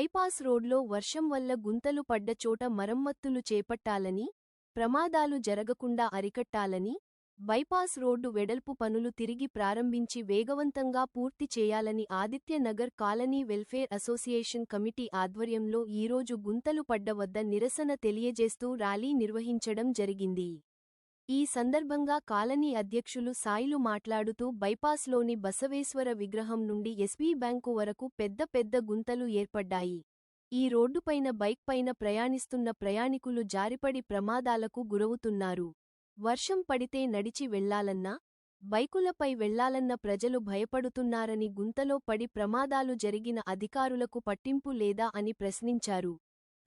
Bypass రోడ్లో వర్షం వల్ల గుంతలు పడ్డ చోట మరమ్మత్తులు చేపట్టాలని ప్రమాదాలు జరగకుండా అరికట్టాలని బైపాస్ రోడ్డు వెడల్పు పనులు తిరిగి ప్రారంభించి వేగవంతంగా పూర్తి చేయాలని Adityanagar colony welfare association committee ఆధ్వర్యంలో ఈరోజు గుంతలు పడ్డ వద్ద నిరసన తెలియజేస్తూ ర్యాలీ నిర్వహించడం జరిగింది. ఈ సందర్భంగా కాలనీ అధ్యక్షులు సాయిలు మాట్లాడుతూ బైపాస్లోని బసవేశ్వర విగ్రహం నుండి ఎస్బీ బ్యాంకు వరకు పెద్ద పెద్ద గుంతలు ఏర్పడ్డాయి. ఈ రోడ్డుపైన బైక్ పైన ప్రయాణిస్తున్న ప్రయాణికులు జారిపడి ప్రమాదాలకు గురవుతున్నారు. వర్షం పడితే నడిచి వెళ్ళాలన్నా బైకులపై వెళ్ళాలన్న ప్రజలు భయపడుతున్నారని గుంతలో పడి ప్రమాదాలు జరిగిన అధికారులకు పట్టింపు లేదా అని ప్రశ్నించారు.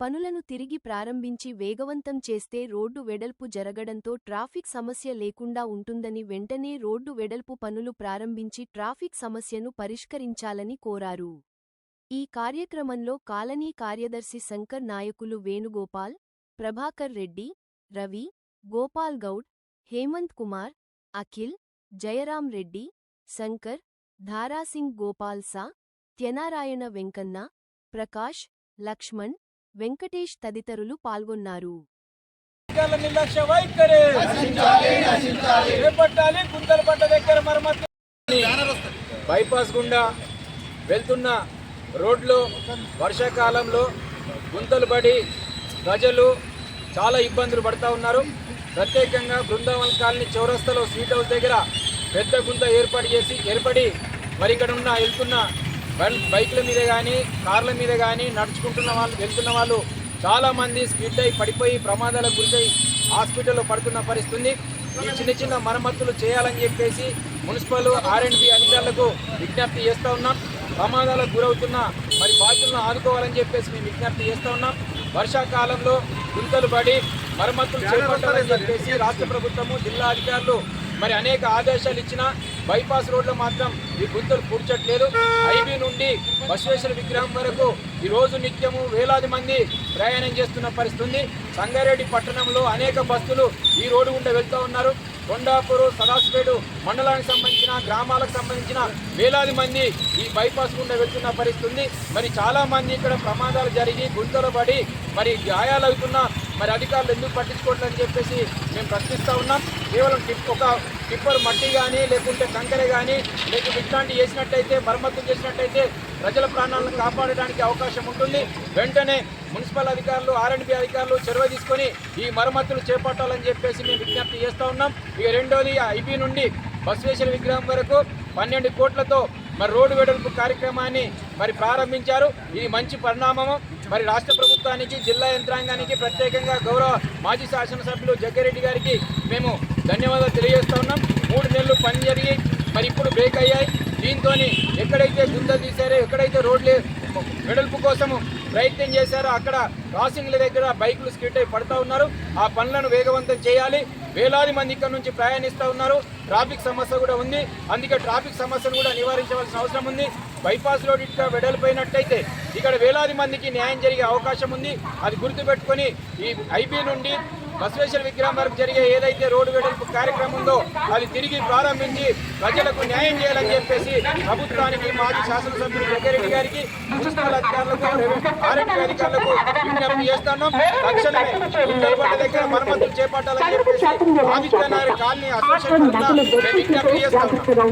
పనులను తిరిగి ప్రారంభించి వేగవంతం చేస్తే రోడ్డు వెడల్పు జరగడంతో ట్రాఫిక్ సమస్య లేకుండా ఉంటుందని వెంటనే రోడ్డు వెడల్పు పనులు ప్రారంభించి ట్రాఫిక్ సమస్యను పరిష్కరించాలని కోరారు. ఈ కార్యక్రమంలో కాలనీ కార్యదర్శి శంకర్ నాయకులు వేణుగోపాల్ ప్రభాకర్ రెడ్డి రవి గోపాల్ గౌడ్ హేమంత్ కుమార్ అఖిల్ జయరాం రెడ్డి శంకర్ ధారాసింగ్ గోపాల్ సా త్యనారాయణ వెంకన్న ప్రకాష్ లక్ష్మణ్ వెంకటేష్ తదితరులు పాల్గొన్నారు. నిర్లక్ష్య వైఖరి. చేపట్టాలి గుంతల దగ్గర మరమ్మతు. బైపాస్ గుండా వెళ్తున్న రోడ్లో వర్షాకాలంలో గుంతలు పడి ప్రజలు చాలా ఇబ్బందులు పడుతూ ఉన్నారు. ప్రత్యేకంగా బృందావన్ కాలనీ చౌరస్తలో స్వీట్ హౌస్ దగ్గర పెద్ద గుంత ఏర్పాటు చేసి ఏర్పడి మరి ఇక్కడ ఉన్న వెళ్తున్న బైక్ల మీద కానీ కార్ల మీద కానీ నడుచుకుంటున్న వాళ్ళు వెళ్తున్న వాళ్ళు చాలామంది స్కిడ్ అయి పడిపోయి ప్రమాదాలకు గురై హాస్పిటల్లో పడుతున్న పరిస్థితుంది ఈ చిన్న చిన్న మరమ్మతులు చేయాలని చెప్పేసి మున్సిపల్ ఆర్ఎండ్బి అధికారులకు విజ్ఞప్తి చేస్తూ ఉన్నాం. ప్రమాదాలకు గురవుతున్న మరి బాధితులను ఆదుకోవాలని చెప్పేసి మేము విజ్ఞప్తి చేస్తూ ఉన్నాం. వర్షాకాలంలో గుంతలు పడి మరమ్మతులు చేపట్టాలని చెప్పేసి రాష్ట్ర ప్రభుత్వము జిల్లా అధికారులు మరి అనేక ఆదేశాలు ఇచ్చినా బైపాస్ రోడ్లో మాత్రం ఈ గుంతలు పూడ్చట్లేదు. ఐబీ నుండి బసవేశ్వర విగ్రహం వరకు ఈ రోజు నిత్యము వేలాది మంది ప్రయాణం చేస్తున్న పరిస్థితి ఉంది సంగారెడ్డి పట్టణంలో అనేక బస్సులు ఈ రోడ్డు గుండా వెళ్తూ ఉన్నారు. కొండాపూరు సదాసిపేడు మండలానికి సంబంధించిన గ్రామాలకు సంబంధించిన వేలాది మంది ఈ బైపాస్ గుండా వెళ్తున్న పరిస్థితి ఉంది మరి చాలామంది ఇక్కడ ప్రమాదాలు జరిగి గుంతలు పడి మరి గాయాలవుతున్న మరి అధికారులు ఎందుకు పట్టించుకోవట్లేదని చెప్పేసి మేము ప్రశ్నిస్తూ ఉన్నాం. కేవలం ఒక టిప్పర్ మట్టి కానీ లేకుంటే కంకర కానీ లేకుంటే ఇట్లాంటివి చేసినట్టయితే మరమ్మతులు చేసినట్టయితే ప్రజల ప్రాణాలను కాపాడడానికి అవకాశం ఉంటుంది. వెంటనే మున్సిపల్ అధికారులు ఆర్ఎండ్బి అధికారులు చొరవ తీసుకొని ఈ మరమ్మతులు చేపట్టాలని చెప్పేసి మేము విజ్ఞప్తి చేస్తూ ఉన్నాం. ఇక రెండోది ఐబీ నుండి బసవేశ్వర విగ్రహం వరకు పన్నెండు కోట్లతో మరి రోడ్డు వెడల్పు కార్యక్రమాన్ని మరి ప్రారంభించారు. ఇది మంచి పరిణామము మరి రాష్ట్ర ప్రభుత్వానికి జిల్లా యంత్రాంగానికి ప్రత్యేకంగా గౌరవ మాజీ శాసనసభ్యులు జగ్గారెడ్డి గారికి మేము ధన్యవాదాలు తెలియజేస్తా ఉన్నాం. మూడు నెలలు పని జరిగి మరి ఇప్పుడు బ్రేక్ అయ్యాయి. దీంతో ఎక్కడైతే గుంతలు తీశారో ఎక్కడైతే రోడ్లు వెడల్పు కోసము ప్రయత్నం చేశారో అక్కడ క్రాసింగ్ల దగ్గర బైకులు స్కిడ్ అయి పడుతూ ఉన్నారు. ఆ పనులను వేగవంతం చేయాలి. వేలాది మంది ఇక్కడ నుంచి ప్రయాణిస్తూ ఉన్నారు. ట్రాఫిక్ సమస్య కూడా ఉంది. అందుకే ట్రాఫిక్ సమస్యను కూడా నివారించవలసిన అవసరం ఉంది. బైపాస్ రోడ్ ఇక్కడ వెడల్పోయినట్టయితే ఇక్కడ వేలాది మందికి న్యాయం జరిగే అవకాశం ఉంది. అది గుర్తుపెట్టుకొని ఈ ఐబీ నుండి బసవేశ్వర విగ్రహం వరకు జరిగే ఏదైతే రోడ్డు వెడల్పు కార్యక్రమం ఉందో అది తిరిగి ప్రారంభించి ప్రజలకు న్యాయం చేయాలని చెప్పేసి ప్రభుత్వానికి మాజీ శాసనసభ్యులు జగ్గారెడ్డి గారికి మున్సిపల్ అధికారులకు ఆర్ఎంపీ అధికారులకు విజ్ఞప్తి చేస్తున్నాం. తక్షణమే దగ్గర మరమ్మతులు చేపట్టాలని చెప్పేసి ఆదిత్యనారాయణ కాలనీ అసోసియేషన్ విజ్ఞప్తి చేస్తున్నాం.